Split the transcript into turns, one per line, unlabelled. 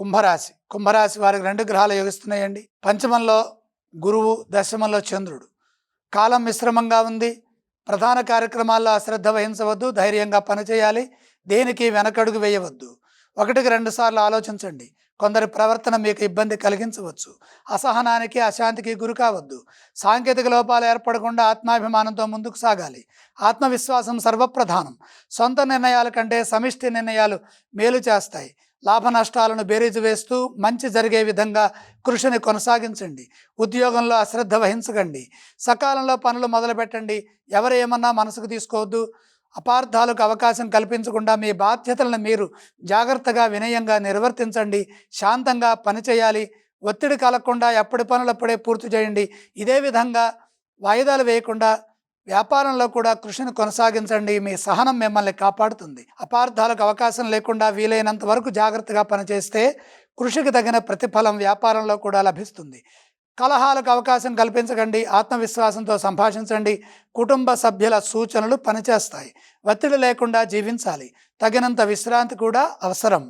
కుంభరాశి. కుంభరాశి వారికి రెండు గ్రహాలు యోగిస్తున్నాయండి. పంచమంలో గురువు దశమంలో చంద్రుడు. కాలం మిశ్రమంగా ఉంది. ప్రధాన కార్యక్రమాల్లో అశ్రద్ధ వహించవద్దు. ధైర్యంగా పనిచేయాలి దేనికి వెనకడుగు వేయవద్దు. ఒకటికి రెండు సార్లు ఆలోచించండి. కొందరి ప్రవర్తన మీకు ఇబ్బంది కలిగించవచ్చు. అసహనానికి అశాంతికి గురి కావద్దు. సాంకేతిక లోపాలు ఏర్పడకుండా ఆత్మాభిమానంతో ముందుకు సాగాలి. ఆత్మవిశ్వాసం సర్వప్రధానం. సొంత నిర్ణయాల కంటే సమిష్టి నిర్ణయాలు మేలు చేస్తాయి. లాభ నష్టాలను బేరీజు వేస్తూ మంచి జరిగే విధంగా కృషిని కొనసాగించండి. ఉద్యోగంలో అశ్రద్ధ వహించకండి. సకాలంలో పనులు మొదలుపెట్టండి. ఎవరు ఏమన్నా మనసుకు తీసుకోవద్దు. అపార్థాలకు అవకాశం కల్పించకుండా మీ బాధ్యతలను మీరు జాగ్రత్తగా వినయంగా నిర్వర్తించండి. శాంతంగా పనిచేయాలి ఒత్తిడి కలగకుండా ఎప్పటి పనులప్పుడే పూర్తి చేయండి. ఇదే విధంగా వాయిదాలు వేయకుండా వ్యాపారంలో కూడా కృషిని కొనసాగించండి. మీ సహనం మిమ్మల్ని కాపాడుతుంది. అపార్థాలకు అవకాశం లేకుండా వీలైనంత వరకు జాగ్రత్తగా పనిచేస్తే కృషికి తగిన ప్రతిఫలం వ్యాపారంలో కూడా లభిస్తుంది. కలహాలకు అవకాశం కల్పించకండి. ఆత్మవిశ్వాసంతో సంభాషించండి. కుటుంబ సభ్యుల సూచనలు పనిచేస్తాయి. ఒత్తిడి లేకుండా జీవించాలి. తగినంత విశ్రాంతి కూడా అవసరం.